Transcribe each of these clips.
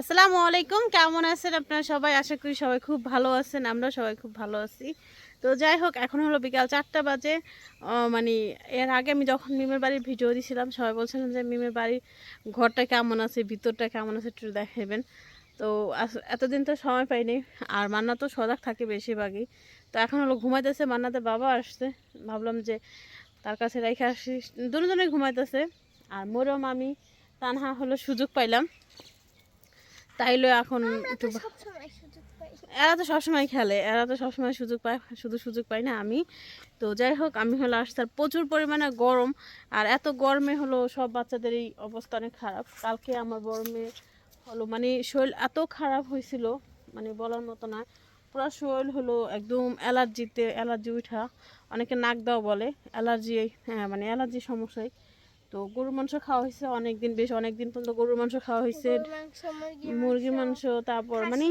আসসালামু আলাইকুম। কেমন আছেন আপনারা সবাই? আশা করি সবাই খুব ভালো আছেন আমরা সবাই খুব ভালো আছি। তো যাই হোক, এখন হলো বিকাল চারটা বাজে। মানে এর আগে আমি যখন মিমের বাড়ির ভিডিও দিয়েছিলাম সবাই বলছিলাম যে, মিমের বাড়ির ঘরটা কেমন আছে? ভিতরটা কেমন আছে? একটু দেখাবেন তো এতদিন তো সময় পাইনি। আর মান্না তো সজাগ থাকে বেশিরভাগই। তো এখন হলো ঘুমাইতেছে মান্নাতে বাবা আসছে। ভাবলাম যে, তার কাছে রেখে আসি। দুজনে ঘুমাইতেছে। আর মোরম, আমি, তানহা হলো সুযোগ পাইলাম। তাইলে এখন একটু এরা তো সবসময় খেলে এরা তো সবসময় সুযোগ পায় শুধু সুযোগ পাই না আমি। তো যাই হোক আমি হলো আসতে আর প্রচুর পরিমাণে গরম আর এত গরমে হলো সব বাচ্চাদের এই অবস্থা অনেক খারাপ। কালকে আমার বড় মেয়ে হলো মানে শরীর এত খারাপ হয়েছিল মানে বলার মতো না। পুরো শরীর হলো একদম অ্যালার্জিতে অ্যালার্জি উঠা অনেকে নাক দাও বলে অ্যালার্জি হ্যাঁ মানে অ্যালার্জি সমস্যায়। তো গরুর মাংস খাওয়া হয়েছে অনেক দিন বেশ অনেক দিন পর্যন্ত গরুর মাংস খাওয়া হয়েছে। মুরগির মাংস তারপর মানে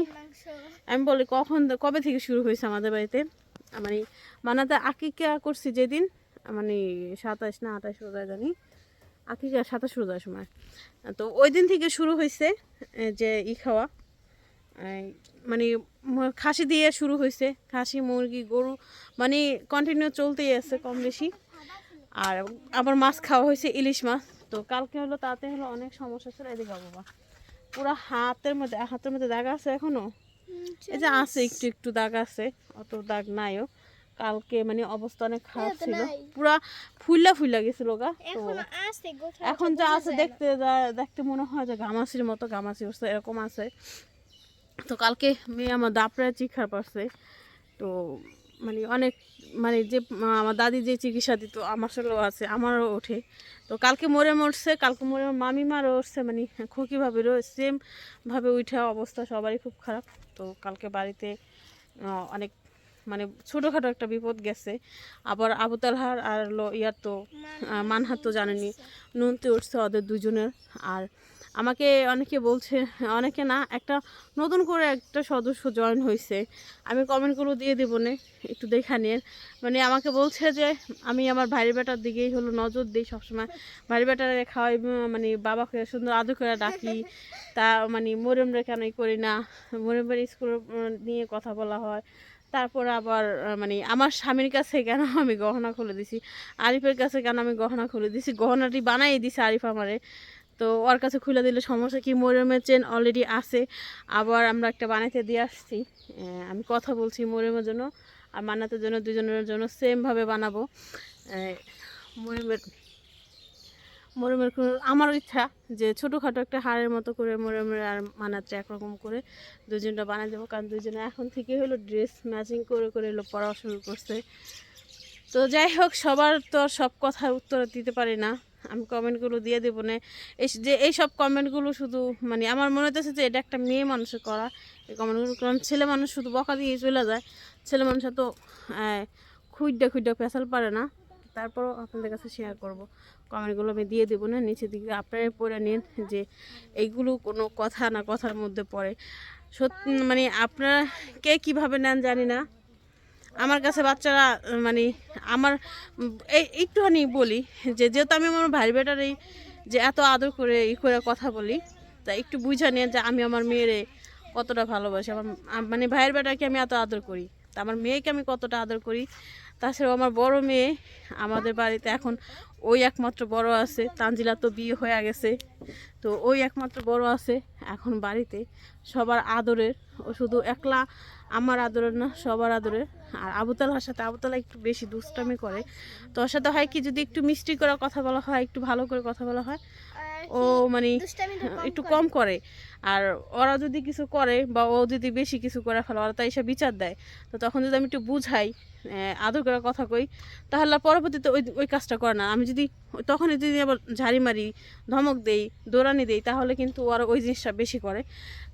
আমি বলি কখন কবে থেকে শুরু হয়েছে আমাদের বাড়িতে? মানে মানাতে আকিকা করছি যেদিন মানে সাতাশ না আঠাশ রোজায় জানি। আকিকা সাতাশ রোজার সময়। তো ওই দিন থেকে শুরু হয়েছে যে ই খাওয়া। মানে খাসি দিয়ে শুরু হয়েছে। খাসি মুরগি গরু মানে কন্টিনিউ চলতেই আছে কম বেশি। আর আবার মাছ খাওয়া হয়েছে ইলিশ মাছ। তো কালকে হলো তাতে হলো অনেক সমস্যা ছিল এদিকে বাবা। পুরো হাতের মধ্যে হাতের মধ্যে দাগ আছে এখনও? এই যে আছে একটু একটু দাগ আছে অত দাগ নাইও। কালকে মানে অবস্থা অনেক খারাপ ছিল। পুরা ফুললা ফুললা গেছিল গা। তো এখন আছে এখন যা আছে দেখতে যা- দেখতে মনে হয় যে গামাসির মতো গামাসি অবস্থা এরকম আছে। তো কালকে মেয়ে আমার দাপড়ায় চিখার পারছে তো মানে অনেক মানে যে আমার দাদি যে চিকিৎসা দিত আমার সঙ্গেও আছে আমারও ওঠে। তো কালকে মরে মরছে কালকে মরে মামিমারও উঠছে মানে খুকি ভাবিরও সেম ভাবে উঠা অবস্থা সবারই খুব খারাপ। তো কালকে বাড়িতে অনেক মানে ছোটোখাটো একটা বিপদ গেছে। আবার আবু তালহার আর ইয়ার তো আহ, মানহার তো জানেনি নুনতে উঠছে ওদের দুজনের আর আমাকে অনেকে বলছে, অনেকে না, একটা নতুন করে একটা সদস্য জয়েন হয়েছে আমি কমেন্টগুলো দিয়ে দেবো নে, একটু দেখা নিয়ে মানে আমাকে বলছে যে, আমি আমার ভাইয়ের বেটার দিকেই হলো নজর দিই সবসময়। ভাইয়ের বেটারে খাওয়াই মানে বাবাকে সুন্দর আদর করে ডাকি। তা মানে মোরেমরে কেনই করি না? মোরেমের স্কুল নিয়ে কথা বলা হয়। তারপর আবার মানে আমার স্বামীর কাছে কেন আমি গহনা খুলে দিছি? আরিফের কাছে কেন আমি গহনা খুলে দিছি? গহনাটি বানাই দিছে আরিফ আমারে। তো ওর কাছে খুলে দিলে সমস্যা কি? মরিয়মের চেন অলরেডি আছে। আবার আমরা একটা বানাইতে দিয়ে আসছি। আমি কথা বলছি মরিয়মের জন্য আর মান্নাতের জন্য, দুজনের জন্য সেমভাবে বানাবো। মরিয়মের কোনো- আমার ইচ্ছা যে ছোটোখাটো একটা হাড়ের মতো করে মরিয়মের আর মানাতে একরকম করে দুজনটা বানিয়ে দেবো। কারণ দুজনে এখন থেকে হলো ড্রেস ম্যাচিং করে করে এলো পড়া শুরু করছে। তো যাই হোক, সবার তো সব কথার উত্তর দিতে পারি না। আমি কমেন্টগুলো দিয়ে দেবো না। এই যে এই সব কমেন্টগুলো শুধু মানে আমার মনে হতেছে যে এটা একটা মেয়ে মানুষের করা। এই কমেন্টগুলো কারণ ছেলে মানুষ শুধু বকা দিয়ে চলে যায়। ছেলে মানুষ তো খুঁজডা খুঁজডা পেঁচাল পারে না। তারপরও আপনাদের কাছে শেয়ার করব। কমেন্টগুলো আমি দিয়ে দেবো না, নিচের দিকে আপনারা পড়ে নিন যে এইগুলো কোনো কথা না কথার মধ্যে পড়ে। সত্যি মানে আপনারা কে কীভাবে নেন জানি না। আমার কাছে বাচ্চারা মানে আমার, এই একটুখানি বলি যে যেহেতু আমি আমার ভাই বেটার এই যে এত আদর করে, ই করে কথা বলি, তা একটু বুঝা নিয়ে যে আমি আমার মেয়েরে কতটা ভালোবাসি। আমার মানে ভাইয়ের বেটাকে আমি এত আদর করি, তা আমার মেয়েকে আমি কতটা আদর করি, তাছাড়াও আমার বড় মেয়ে আমাদের বাড়িতে এখন ওই একমাত্র বড় আছে, তানজিলা তো বিয়ে হয়ে গেছে, তো ওই একমাত্র বড় আছে এখন বাড়িতে, সবার আদরের, ও শুধু একলা আমার আদরের না, সবার আদরে আর আবুতালার সাথে আবুতালা একটু বেশি দুষ্টামি করে। তো ওর সাথে হয় কি, যদি একটু মিষ্টি করে কথা বলা হয়, একটু ভালো করে কথা বলা হয় ও মানে একটু কম করে। আর ওরা যদি কিছু করে বা ও যদি বেশি কিছু করে ফেলে ওরা তাই সে বিচার দেয়। তো তখন যদি আমি একটু বুঝাই আদর করে কথা কই তাহলে পরবর্তীতে ওই ওই কাজটা করে না। আমি যদি তখনই যদি আবার ঝাড়ি মারি ধমক দেই দৌড়ানি দেই তাহলে কিন্তু ওরা ওই জিনিসটা বেশি করে।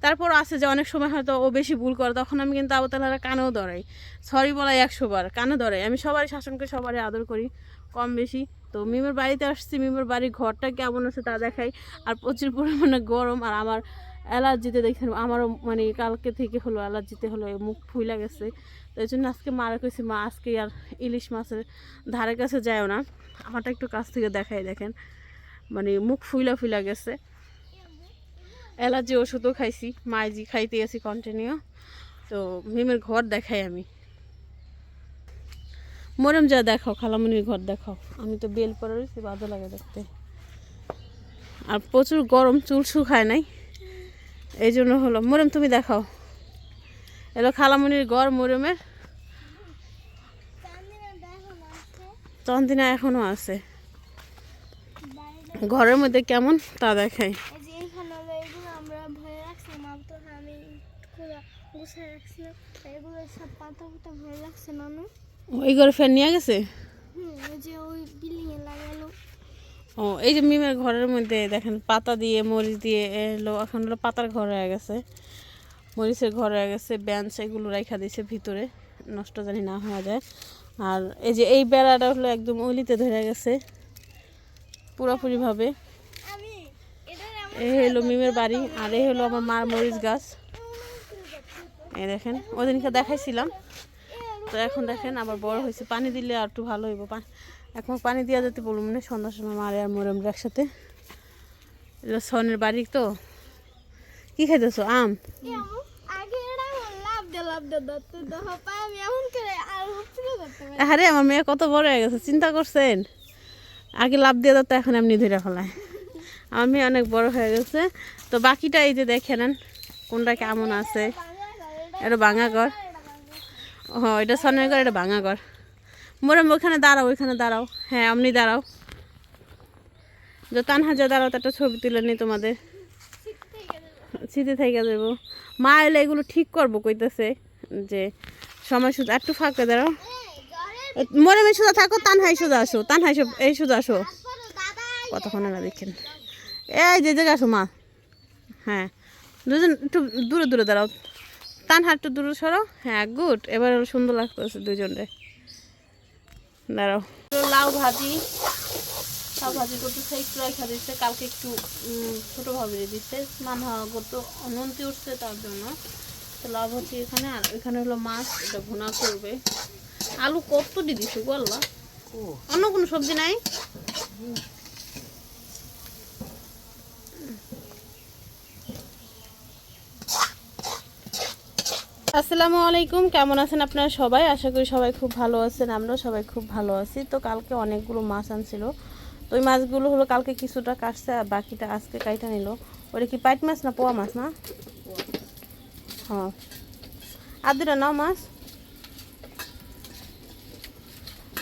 তারপর আছে যে অনেক সময় হয়তো ও বেশি ভুল করে তখন আমি কিন্তু আবতালারা কানেও ধরাই। সরি বলাই একশোবার কানে ধরাই। আমি সবারই শাসনকে সবারই আদর করি কম বেশি। তো মিমের বাড়িতে আসছি, মিমের বাড়ির ঘরটা কেমন আছে তা দেখাই। আর প্রচুর পরিমাণে গরম আর আমার অ্যালার্জিতে দেখছেন, আমারও মানে কালকে থেকে হলো অ্যালার্জিতে হলো মুখ ফুইলা গেছে। তো এই জন্য আজকে মারা কইছি, মা, আজকে আর ইলিশ মাছের ধারে কাছে যায়ও না। আমারটা একটু কাছ থেকে দেখাই দেখেন। মানে মুখ ফুইলা ফুইলা গেছে। অ্যালার্জি ওষুধও খাইছি, মাইজি খাইতে গেছি কন্টিনিউ তো মিমের ঘর দেখাই আমি। মরম যা দেখাও, খালামুনির ঘর দেখাও। আমি তো বেল পরে রয়েছি বাধা লাগে দেখতে। আর প্রচুর গরম, চুল শুকায় নাই। এই জন্য হলো, মরম তুমি দেখাও। এলো খালামুনির ঘর মরমের। চান্দিনা এখনও আছে। ঘরের মধ্যে কেমন, তা দেখাই। গুছিয়ে রাখছিলাম এগুলো সব পাতা রাখছে, নানু। ওই ঘরে ফ্যান নিয়ে গেছে? ও এই যে মিমের ঘরের মধ্যে দেখেন পাতা দিয়ে মরিচ দিয়ে এলো এখন হলো পাতার ঘর হয়ে গেছে। মরিচের ঘর হয়ে গেছে বেঞ্চ এগুলো রাখা দিয়েছে ভিতরে নষ্ট জানি না হওয়া যায়। আর এই যে এই বেড়াটা হলো একদম অলিতে ধরে গেছে পুরোপুরিভাবে। এই হলো মিমের বাড়ি আর এই হলো আমার মার মরিচ গাছ। এই দেখেন ওদিনকে দেখাইছিলাম। তো এখন দেখেন আবার বড় হয়েছে। পানি দিলে আর একটু ভালো হইব। পা- এখন পানি দেওয়া যেতে বলব মানে সন্ধ্যার সময় মারে আর মোরে আমরা একসাথে। এটা সনের বাড়ি তো। কি খাইতেছো? আম? আর আমার মেয়ে কত বড় হয়ে গেছে চিন্তা করছেন? আগে লাভ দিয়ে তো এখন এমনি ধরে ফেলায়। আমার মেয়ে অনেক বড় হয়ে গেছে। তো বাকিটা এই যে দেখে নেন কোনটা কেমন আছে। এটা ভাঙা ঘর। ও এটা সনের ঘর, এটা ভাঙা ঘর। মোরাম ওইখানে দাঁড়াও ওইখানে দাঁড়াও। হ্যাঁ অমনি দাঁড়াও। যে তানহা যা দাঁড়াও তো একটা ছবি তুলে নি তোমাদের। স্মৃতি থেকে যাব মা এলে এগুলো ঠিক করব, কইতেছে যে সময় শুধু একটু ফাঁকে দাঁড়াও। মরে মেয়ে সোজা থাকো, তানহাই সোজা আসো, তানহাই এই সোজা আসো। কতক্ষণ না দেখেন? এই যে জায়গা আসো মা। হ্যাঁ দুজন একটু দূরে দূরে দাঁড়াও। তানহা একটু দূরে সরো। হ্যাঁ গুড। এবার সুন্দর লাগতেছে দুজনে দাঁড়াও। লাউ ভাজি। লাউ ভাজি করতেছে একটু রেখা দিচ্ছে কালকে একটু ছোটো ভাবে দিচ্ছে স্নান হওয়া করতো অনন্তি উঠছে তার জন্য। তো লাউ ভাজি এখানে আর এখানে হলো মাছ এটা ভুনা করবে। আলু কত দিয়ে দিছো বললা অন্য কোনো সবজি নাই? আসসালামু আলাইকুম, কেমন আছেন আপনারা সবাই? আশা করি সবাই খুব ভালো আছেন, আমরাও সবাই খুব ভালো আছি। তো কালকে অনেকগুলো মাছ আনছিল। তো ওই মাছগুলো হলো কালকে কিছুটা কাটছে, আর বাকিটা আজকে কাইটা নিল। ওটা কি পাইট মাছ না পোয়া মাছ না? হ্যাঁ। আর দুটা নাও মাছ।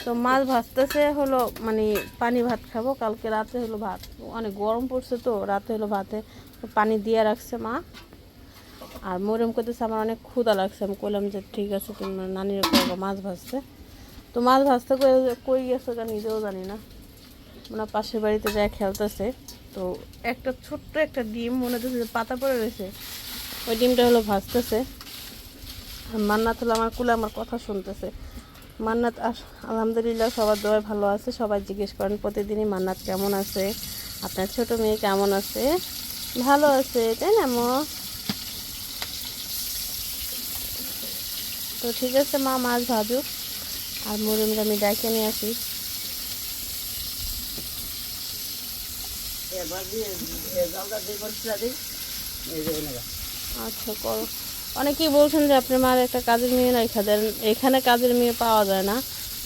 তো মাছ ভাজতেছে হলো মানে পানি ভাত খাব, কালকে রাতে হলো ভাত। অনেক গরম পড়ছে তো, রাতে হলো ভাতে। পানি দিয়ে রাখছে মা। আর মরিয়ম করতেছে আমার অনেক ক্ষুদা লাগছে। আমি কইলাম যে, ঠিক আছে, তুমি নানির মাছ ভাজতে। তো মাছ ভাজতে কই- গেছে তা নিজেও জানি না। মানে পাশের বাড়িতে যায় খেলতেছে। তো একটা ছোট্ট একটা ডিম, মনে হচ্ছে যে পাতা পড়ে রয়েছে, ওই ডিমটা হলো ভাজতেছে। আর মান্নাত হলো আমার কুলে আমার কথা শুনতেছে। মান্নাত আলহামদুলিল্লাহ, সবার দোয়ায় ভালো আছে। সবাই জিজ্ঞেস করেন, প্রতিদিনই মান্নাত কেমন আছে? আপনার ছোট মেয়ে কেমন আছে? ভালো আছে। তাই না, মো? তো ঠিক আছে মা মাছ ভাজুক। আর মুরুমটা আমি ডাকে নিয়ে আসি। আচ্ছা করো। অনেকেই বলছেন যে আপনি মার একটা কাজের মেয়ে রাখা দেন এখানে কাজের মেয়ে পাওয়া যায় না।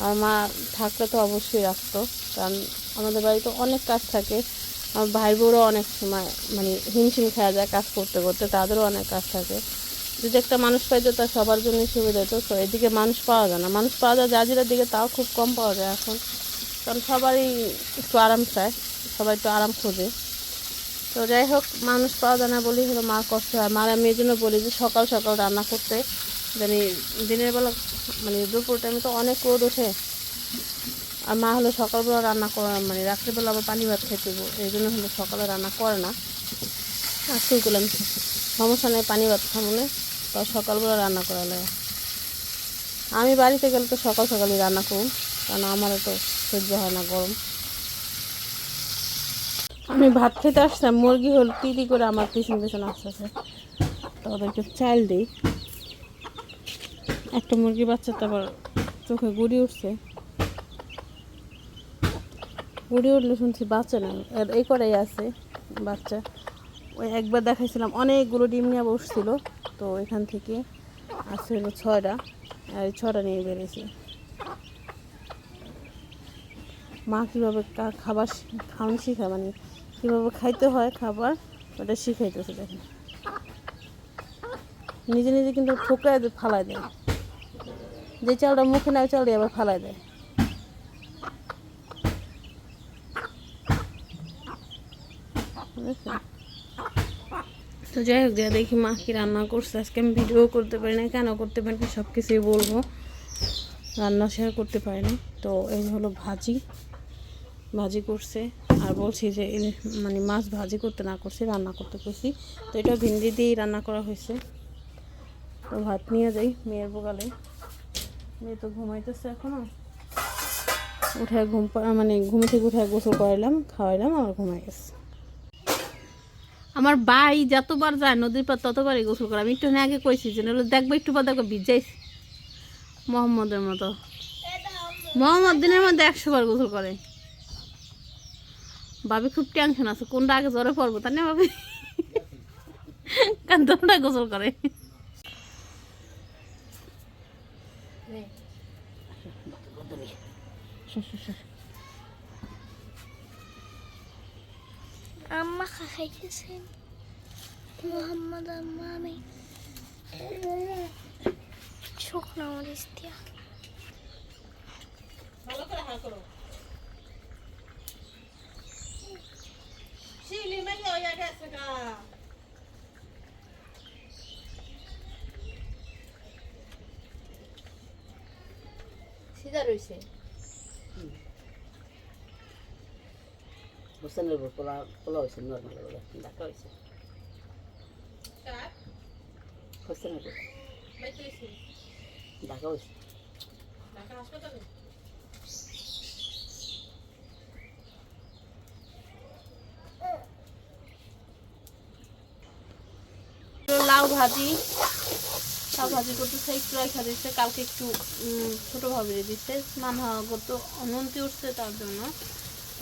আর মা থাকলে তো অবশ্যই রাখতো কারণ আমাদের বাড়িতে অনেক কাজ থাকে। আমার ভাই বোরও অনেক সময় মানে হিমশিম খাওয়া যায় কাজ করতে করতে তাদেরও অনেক কাজ থাকে। যদি একটা মানুষ পাইতো তা সবার জন্যই সুবিধা তো এদিকে মানুষ পাওয়া যায় না। মানুষ পাওয়া যায় জাজিরার দিকে, তাও খুব কম পাওয়া যায় এখন। কারণ সবারই একটু আরাম চায়, সবাই একটু আরাম খোঁজে। তো যাই হোক, মানুষ পাওয়া যায় না বলেই হলো মা কষ্ট হয়। মার আমি এই জন্য বলি যে সকাল সকাল রান্না করতে, জানি দিনের বেলা মানে দুপুর টাইমে তো অনেক রোদ ওঠে। আর মা হলো সকালবেলা রান্না করে মানে রাত্রিবেলা আবার পানি ভাত খেতে এই জন্য হলো সকালে রান্না করে না। আজকেই করলাম সমস্যা নেই পানি ভাত খাব না। তো সকালবেলা রান্না করা লাগে আমি বাড়িতে গেলে তো সকাল সকালই রান্না করুন কারণ আমারও তো সহ্য হয় না গরম। আমি ভাত খেতে আসলাম মুরগি হল তিতি করে আমার পিছন পিছন আসতেছে। তো ওদেরকে চাল দিই। একটা মুরগি বাচ্চা তারপর চোখে গুড়ি উঠছে। গুড়ি উঠলে শুনছি বাচ্চা নেই আর এই করেই আছে বাচ্চা। ওই একবার দেখাইছিলাম, অনেকগুলো ডিম নিয়ে বসছিল। তো এখান থেকে আসছে হলো ছয়টা, আর ছয়টা নিয়ে বেরিয়েছে। মা কীভাবে খাবার খাওয়ানো শিখায়? মানে কীভাবে খাইতে হয় খাবার, ওটা শিখাইতেছে দেখেন। নিজে নিজে কিন্তু ঠোকরায় ফালাই দেয়। যে চালটা মুখে নেয় চালটা আবার ফালাই দেয়। তো যাই হোক, যা দেখি মা কি রান্না করছে। আজকে আমি ভিডিও করতে পারি না কেন করতে পারি না সব কিছুই বলব। রান্না শেয়ার করতে পারিনি তো এই হলো ভাজি। ভাজি করছে। আর বলছি যে মানে মাছ ভাজি করতে না করছি, রান্না করতে করছি। তো এটা ভিন্ডি দিয়েই রান্না করা হয়েছে। তো ভাত নিয়ে যাই মেয়ের বোগালে মেয়ে তো ঘুমাইতেছে এখনও। উঠে ঘুম মানে ঘুম থেকে উঠে গোসল করাইলাম, খাওয়াইলাম আর ঘুমাই গেছে। আমার ভাই যতবার যায় নদীর পার ততবারই গোসল করে। আমি একটু আগে কইছি যে নাহলে দেখব একটু পর দেখব ভিজাইছি। মোহাম্মদের মতো। মোহাম্মদ দিনের মধ্যে একশো বার গোসল করে। ভাবি খুব টেনশন আছে কোনটা আগে জ্বরে পড়ব তাই না ভাবি? কারণ তোমরা গোসল করে। আম্মা খাইতেছেন মোহাম্মদ আম্মা আমি শুকনো মরিচ দিয়া সিধা রয়েছে হোসেনের উপর পোলা পোলা হয়েছে নর্মাল ওগুলো ঢাকা হয়েছে। হোসেনের উপর। ঢাকা হয়েছে লাউ ভাজি লাউ ভাজি করতেছে একটু রেখা দিচ্ছে কালকে একটু উম, ছোট ভাবে দিচ্ছে। স্নান হওয়া করতো অনন্তি উঠছে তার জন্য।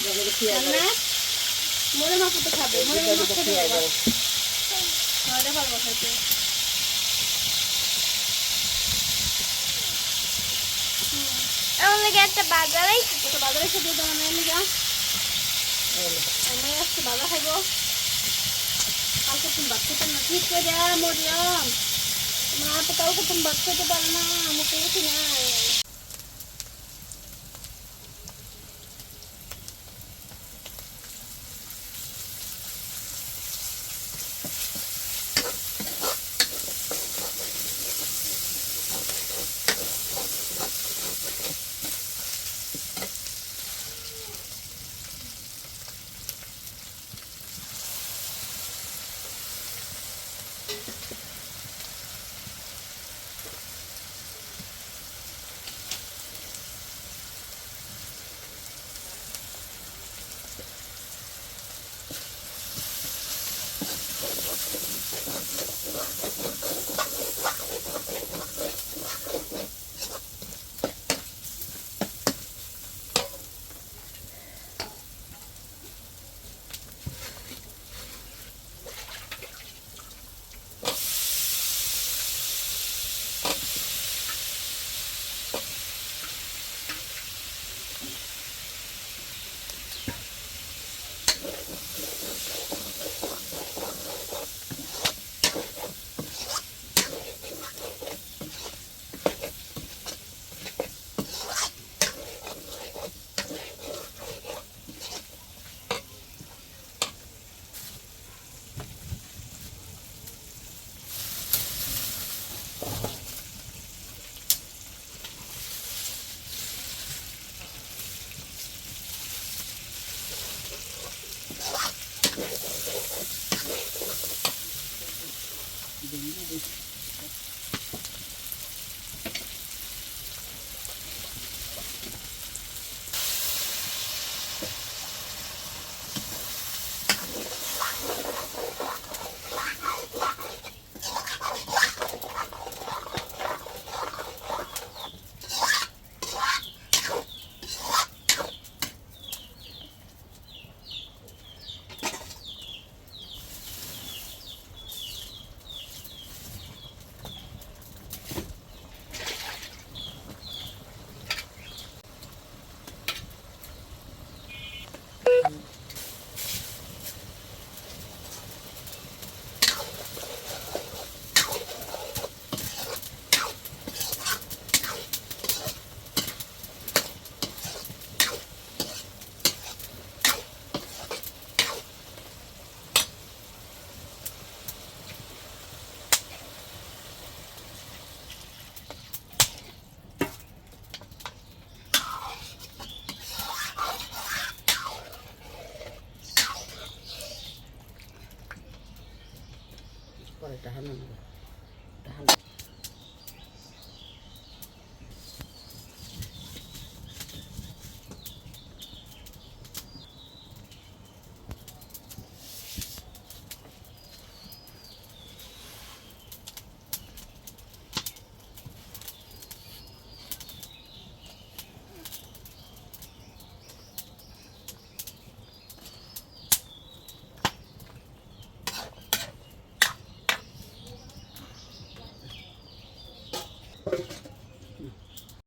না মাছ তো খাবে মাছ খেতে পারবে পারব আমার লাগে একটা বাজারে এটা বাজারে দেবো মেয়ে যা মেয়ে বাজার খাইবো। কালকে তুমি ভাত খেতে না ঠিক করে দেয়া মরিয়াম। মা তো কালকে তুমি ভাত খেতে পারো না মুখে উঠি না